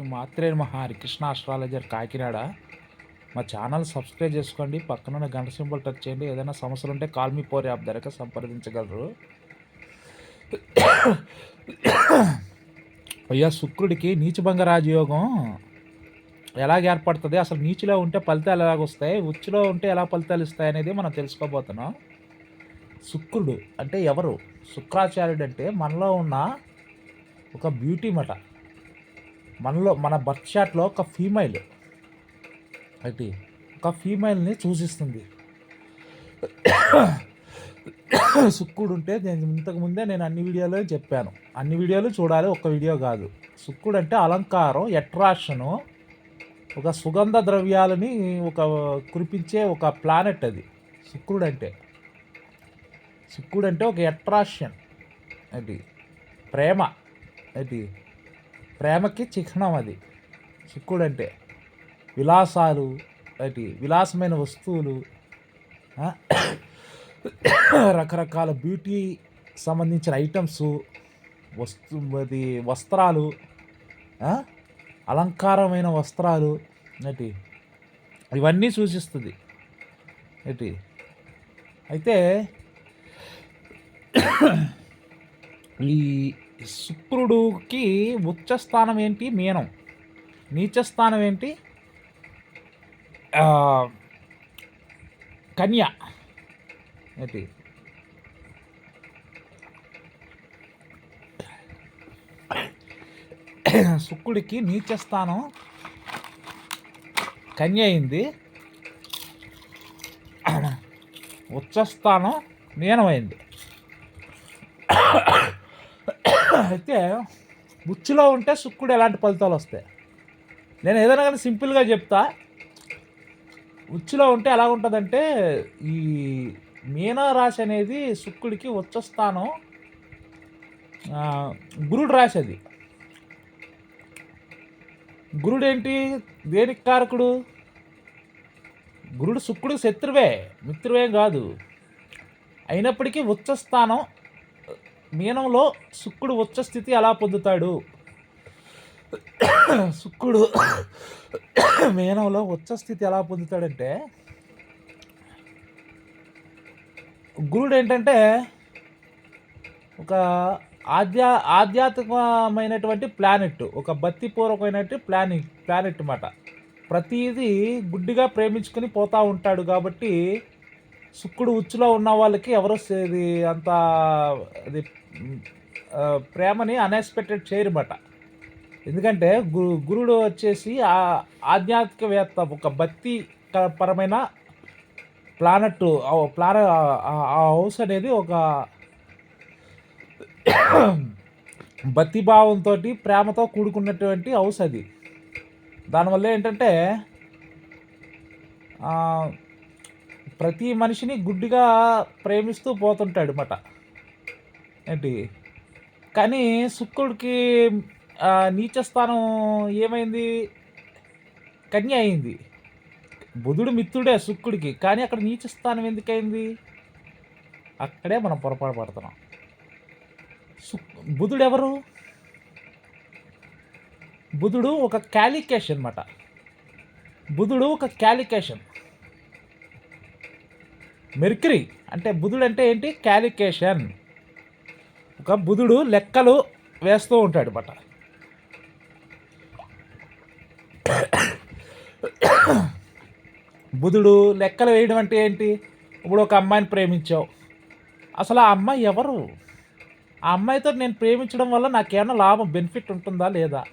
మాత్రే మహా హరికృష్ణ ఆస్ట్రాలజర్ కాకినాడ. మా channel subscribe చేసుకోండి. పక్కన గంట సింబల్ టచ్ చేయండి. ఏదైనా సమస్యలు ఉంటే కాల్ మీ పోర్ యాప్ ధరక సంప్రదించగలరు. అయ్యా శుక్రుడికి నీచభంగ రాజయోగం ఎలాగ ఏర్పడుతుంది? అసలు నీచులో ఉంటే ఫలితాలు ఎలాగ వస్తాయి? ఉచ్చులో ఉంటే ఎలా ఫలితాలు ఇస్తాయి అనేది మనం తెలుసుకోబోతున్నాం. శుక్రుడు అంటే ఎవరు? శుక్రాచార్యుడు అంటే మనలో ఉన్న ఒక బ్యూటీ మట. మనలో మన బర్త్ షాట్లో ఒక ఫీమైల్ అది ఒక ఫీమైల్ని సూచిస్తుంది సుక్కుడు ఉంటే నేను ఇంతకుముందే నేను అన్ని వీడియోలో చెప్పాను. అన్ని వీడియోలు చూడాలి ఒక్క వీడియో కాదు. సుక్కుడు అంటే అలంకారం ఎట్రాక్షను ఒక సుగంధ ద్రవ్యాలని ఒక కురిపించే ఒక ప్లానెట్ అది. శుక్రుడు అంటే శుక్రుడు అంటే ఒక ఎట్రాక్షన్ అది ప్రేమ. అది ప్రేమకి చిహ్నం అది. చిక్కుడు అంటే విలాసాలు అది విలాసమైన వస్తువులు రకరకాల బ్యూటీ సంబంధించిన ఐటమ్స్ వస్తు అది వస్త్రాలు అలంకారమైన వస్త్రాలు ఏంటి? ఇవన్నీ సూచిస్తుంది. ఏంటి? అయితే ఈ శుక్రుడికి ఉచ్చ స్థానం ఏంటి? మీనం. నీచస్థానం ఏంటి కన్య. ఏంటి? శుక్రుడికి నీచస్థానం కన్య అయింది. ఉచ్చస్థానం మీనమైంది. అయితే ఉచ్చులో ఉంటే సుక్కుడు ఎలాంటి ఫలితాలు వస్తాయి? నేను ఏదైనా కానీ సింపుల్గా చెప్తా. ఉచ్చులో ఉంటే ఎలా ఉంటుందంటే ఈ మీనరాశి అనేది శుక్రుడికి వచ్చస్థానం గురుడు రాశి అది. గురుడు ఏంటి? దేనికి కారకుడు? గురుడు శుక్రుడు శత్రువే మిత్రువేం కాదు. అయినప్పటికీ ఉచ్చస్థానం మీనంలో శుక్రుడు ఉచ్చ స్థితి ఎలా పొందుతాడు? శుక్రుడు మీనంలో ఉచ్చ స్థితి ఎలా పొందుతాడంటే గురుడు ఏంటంటే ఒక ఆధ్యా ఆధ్యాత్మికమైనటువంటి ప్లానెట్ ఒక భక్తిపూర్వకమైనటువంటి ప్లానెట్ ప్లానెట్ అన్నమాట ప్రతిదీ గుడ్డిగా ప్రేమించుకొని పోతూ ఉంటాడు కాబట్టి శుక్రుడు ఉచ్చులో ఉన్న వాళ్ళకి ఎవరో సే- ఇది అంత అది ప్రేమని అన్ఎక్స్పెక్టెడ్ చేయరన్నమాట ఎందుకంటే గు గురుడు వచ్చేసి ఆధ్యాత్మికవేత్త ఒక భక్తి పరమైన ప్లానెట్ ప్లాన ఆ హౌస్ అనేది ఒక భక్తిభావంతో ప్రేమతో కూడుకున్నటువంటి హౌస్ అది. దానివల్ల ఏంటంటే ప్రతి మనిషిని గుడ్డిగా ప్రేమిస్తూ పోతుంటాడు అన్నమాట ఏంటి? కానీ శుక్రుడికి నీచస్థానం నీచ స్థానం ఏమైంది? కన్య అయింది. బుధుడు మిత్రుడే శుక్రుడికి కానీ అక్కడ నీచ స్థానం ఎందుకైంది అక్కడే మనం పొరపాటు పడుతున్నాం. బుధుడు ఎవరు బుధుడు ఒక క్యాలికేషన్ అనమాట బుధుడు ఒక క్యాలికేషన్ మెర్క్రీ అంటే బుధుడు అంటే ఏంటి? క్యాలికేషన్ ఒక బుధుడు లెక్కలు వేస్తూ ఉంటాడు బట బుధుడు లెక్కలు వేయడం అంటే ఏంటి? ఇప్పుడు ఒక అమ్మాయిని ప్రేమించావు. అసలు ఆ అమ్మాయి ఎవరు? ఆ అమ్మాయితో నేను ప్రేమించడం వల్ల నాకేమైనా లాభం బెనిఫిట్ ఉంటుందా లేదా?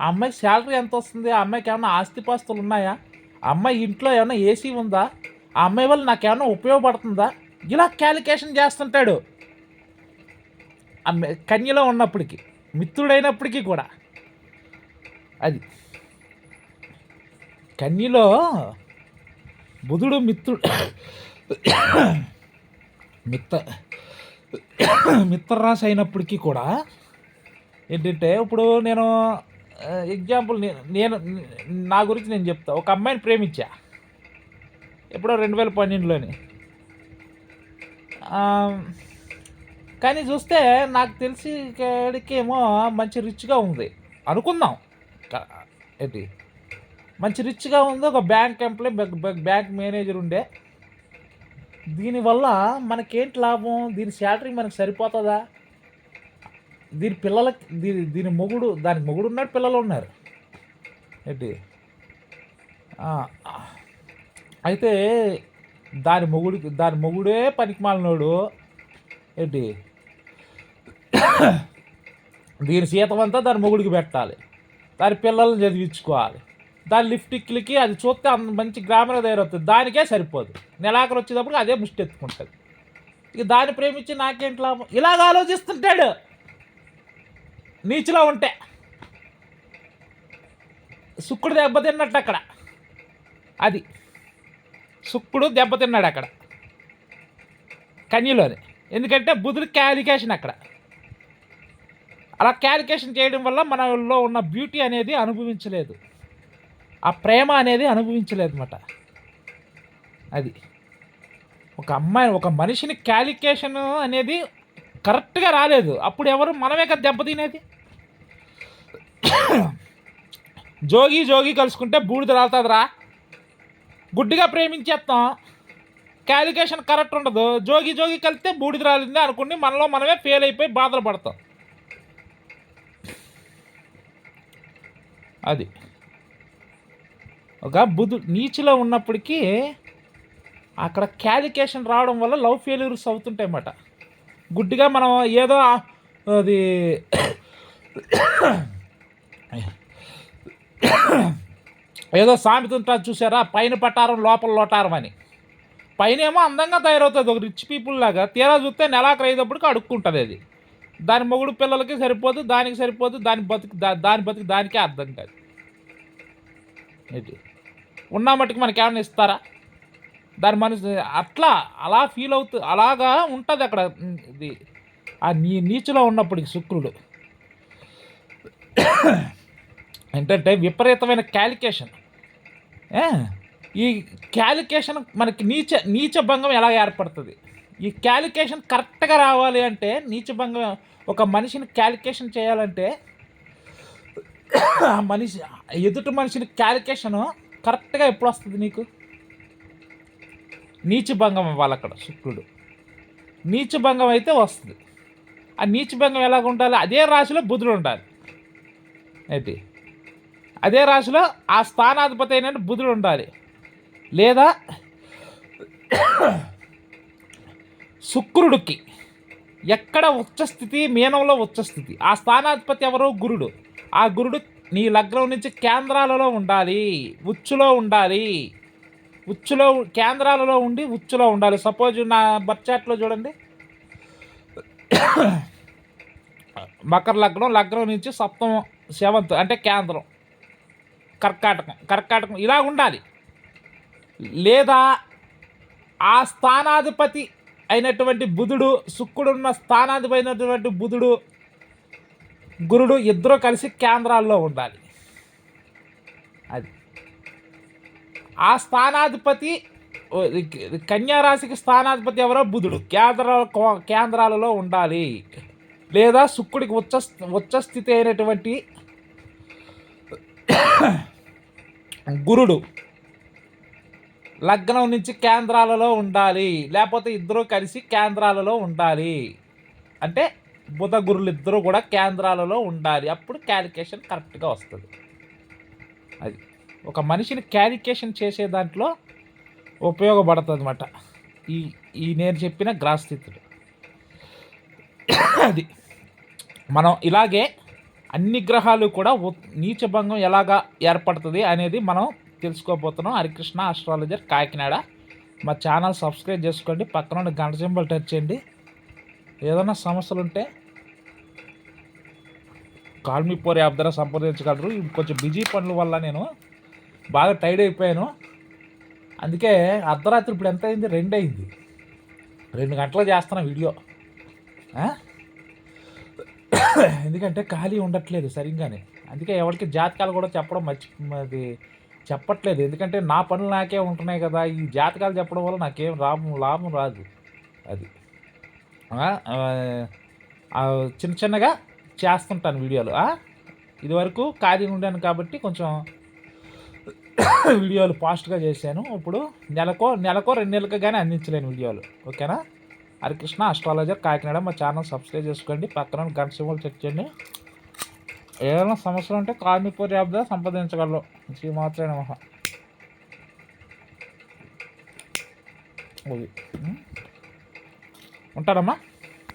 ఆ అమ్మాయి శాలరీ ఎంత వస్తుంది? ఆ అమ్మాయికి ఏమైనా ఆస్తిపాస్తులు ఉన్నాయా? ఆ అమ్మాయి ఇంట్లో ఏమైనా ఏసీ ఉందా? ఆ అమ్మాయి వల్ల నాకేమైనా ఉపయోగపడుతుందా? ఇలా క్యాలిక్యులేషన్ చేస్తుంటాడు. కన్యలో ఉన్నప్పటికీ మిత్రుడైనప్పటికీ కూడా. అది. కన్యలో బుధుడు మిత్రుడు మిత్ర మిత్రరాశి అయినప్పటికీ కూడా ఏంటంటే ఇప్పుడు నేను ఎగ్జాంపుల్ నేను నా గురించి నేను చెప్తా. ఒక అమ్మాయిని ప్రేమించా. ఎప్పుడో రెండు వేల పన్నెండులోని. కానీ చూస్తే నాకు తెలిసి కాడికేమో మంచి రిచ్గా ఉంది. అనుకుందాం. ఏంటి? మంచి రిచ్గా ఉంది ఒక బ్యాంక్ ఎంప్లాయ్ బ్యాంక్ మేనేజర్ ఉండే. దీనివల్ల మనకేంటి లాభం? దీని శాలరీ మనకు సరిపోతుందా? దీని పిల్లలకి దీని దీని మొగుడు దానికి మొగుడు ఉన్నాడు పిల్లలు ఉన్నారు. ఏంటి? అయితే దాని మొగుడికి దాని మొగుడే పనికి మాలినోడు ఏంటి? దీని సీతమంతా దాని మొగుడికి పెట్టాలి. దాని పిల్లల్ని చదివించుకోవాలి. దాని లిఫ్టిక్లకి అది చూస్తే అంత మంచి గ్రామీణ తయారవుతుంది దానికే సరిపోదు. నెలాఖరు వచ్చేటప్పుడు అదే ముష్టి ఎత్తుకుంటుంది. ఇక దాన్ని ప్రేమించి నాకేంటి లాభం ఇలాగ ఆలోచిస్తుంటాడు. నీచులో ఉంటే. శుక్రుడు దెబ్బతిన్నట్టు అక్కడ. అది. శుక్రుడు దెబ్బతిన్నాడు అక్కడ. కన్యలోనే. ఎందుకంటే బుధుడు క్యాలికేషన్ అక్కడ. అలా క్యాలికేషన్ చేయడం వల్ల మనలో ఉన్న బ్యూటీ అనేది అనుభవించలేదు. ఆ ప్రేమ అనేది అనుభవించలేదు అనమాట అది. ఒక అమ్మాయి ఒక మనిషిని క్యాలిక్యులేషన్ అనేది కరెక్ట్గా రాలేదు. అప్పుడు ఎవరు? మనమే కదా దెబ్బతినేది. జోగి జోగి కలుసుకుంటే బూడిద రాలుతుందిరా. గుడ్డిగా ప్రేమించేస్తాం క్యాలిక్యులేషన్ కరెక్ట్ ఉండదు. జోగి జోగి కలిస్తే బూడిద రాలింది అనుకుని మనలో మనమే ఫెయిల్ అయిపోయి బాధలు పడతాం. అది. ఒక బుధు నీచిలో ఉన్నప్పటికీ అక్కడ క్యాలికేషన్ రావడం వల్ల లవ్ ఫెయిల్యూర్స్ అవుతుంటాయి అన్నమాట గుడ్డిగా మనం ఏదో అది ఏదో సామెత ఉంటుంది చూసారా? పైన పట్టారం లోపల లోటారం అని. పైన ఏమో అందంగా తయారవుతుంది. ఒక రిచ్ పీపుల్ లాగా. తీరా చూస్తే నెలాఖరు అయ్యేటప్పటికి అడుక్కుంటుంది అది. దాని మొగుడు పిల్లలకి సరిపోదు దానికి సరిపోదు దాని బతుకు దా- దాని బతుకు దానికే అర్థం కాదు. ఏంటి ఉన్న మట్టుకు మనకి ఏమైనా ఇస్తారా? దాని మనసు అట్లా అలా ఫీల్ అవుతూ అలాగా ఉంటుంది అక్కడ. ఇది. ఆ నీ నీచులో ఉన్నప్పటికి శుక్రుడు. ఏంటంటే విపరీతమైన క్యాలిక్యులేషన్ ఈ క్యాలిక్యులేషన్ మనకి నీచ నీచ భంగం ఎలా ఏర్పడుతుంది? ఈ క్యాలికేషన్ కరెక్ట్గా రావాలి అంటే నీచభంగం ఒక మనిషిని క్యాలిక్యులేషన్ చేయాలంటే ఆ మనిషి ఎదుటి మనిషిని క్యాలికేషన్ కరెక్ట్గా ఎప్పుడు వస్తుంది నీకు? నీచభంగం ఇవ్వాలి అక్కడ శుక్రుడు. నీచభంగం అయితే వస్తుంది. ఆ నీచభంగం ఎలాగ ఉండాలి? అదే రాశిలో బుధుడు ఉండాలి. ఏంటి? అదే రాశిలో ఆ స్థానాధిపతి అయినట్టు బుధుడు ఉండాలి. లేదా శుక్రుడికి ఎక్కడ ఉచ్చస్థితి మీనంలో ఉచ్చస్థితి ఆ స్థానాధిపతి ఎవరు? గురుడు. ఆ గురుడు నీ లగ్నం నుంచి కేంద్రాలలో ఉండాలి ఉచ్చులో ఉండాలి. ఉచ్చులో కేంద్రాలలో ఉండి ఉచ్చులో ఉండాలి. సపోజ్ నా బర్త్ చార్ట్లో చూడండి. మకర లగ్నం లగ్నం నుంచి సప్తం సెవెంత్ అంటే కేంద్రం. కర్కాటకం కర్కాటకం ఇలా ఉండాలి. లేదా ఆ స్థానాధిపతి అయినటువంటి బుధుడు శుక్రుడున్న స్థానాధిపైనటువంటి బుధుడు గురుడు ఇద్దరు కలిసి కేంద్రాల్లో ఉండాలి. అది. ఆ స్థానాధిపతి కన్యారాశికి స్థానాధిపతి ఎవరో బుధుడు. కేంద్ర కేంద్రాలలో ఉండాలి. లేదా శుక్రుడికి ఉచ్చ ఉచ్చస్థితి అయినటువంటి గురుడు. లగ్నం నుంచి కేంద్రాలలో ఉండాలి. లేకపోతే ఇద్దరూ కలిసి కేంద్రాలలో ఉండాలి. అంటే బుధ గురులు ఇద్దరు కూడా కేంద్రాలలో ఉండాలి. అప్పుడు క్యాలిక్యులేషన్ కరెక్ట్గా వస్తుంది. అది ఒక మనిషిని క్యాలికేషన్ చేసే దాంట్లో ఉపయోగపడుతుంది అనమాట ఈ ఈ నేను చెప్పిన గ్రాస్థితుడు అది మనం ఇలాగే అన్ని గ్రహాలు కూడా నీచభంగం ఎలాగా ఏర్పడుతుంది అనేది మనం తెలుసుకోబోతున్నాం. హరికృష్ణ ఆస్ట్రాలజర్ కాకినాడ. మా ఛానల్ సబ్స్క్రైబ్ చేసుకోండి. పక్కన ఉన్న గంట సింబల్ టచ్ చేయండి. ఏదైనా సమస్యలు ఉంటే కాల్ పోర్ యాప్ ద్వారా సంప్రదించగలరు. కొంచెం బిజీ పనుల వల్ల నేను బాగా టైర్డ్ అయిపోయాను. అందుకే అర్ధరాత్రి ఇప్పుడు ఎంత అయింది? రెండు అయింది. రెండు గంటలు చేస్తున్నా వీడియో. ఎందుకంటే ఖాళీ ఉండట్లేదు సరిగ్గానే. అందుకే ఎవరికి జాతకాలు కూడా చెప్పడం మర్చి అది చెప్పట్లేదు. ఎందుకంటే నా పనులు నాకే ఉంటున్నాయి కదా. ఈ జాతకాలు చెప్పడం వల్ల నాకేం లాభం లాభం రాదు. అది. చిన్న చిన్నగా చేస్తుంటాను వీడియోలు. ఇదివరకు ఖాళీగా ఉండాను కాబట్టి కొంచెం వీడియోలు ఫాస్ట్గా చేశాను. ఇప్పుడు నెలకో నెలకో రెండు నెలలకు కానీ అందించలేను వీడియోలు. ఓకేనా? హరికృష్ణ అస్ట్రాలజర్ కాకినాడ మా ఛానల్ సబ్స్క్రైబ్ చేసుకోండి. పక్కన గంట సింబల్ చెక్ చేయండి. ఏదైనా సమస్యలు ఉంటే కార్మికుల యాప్ సంపాదించగలరు సంప్రదించగలరు. శ్రీ మాత్రమే నమ. ఉంటారమ్మా?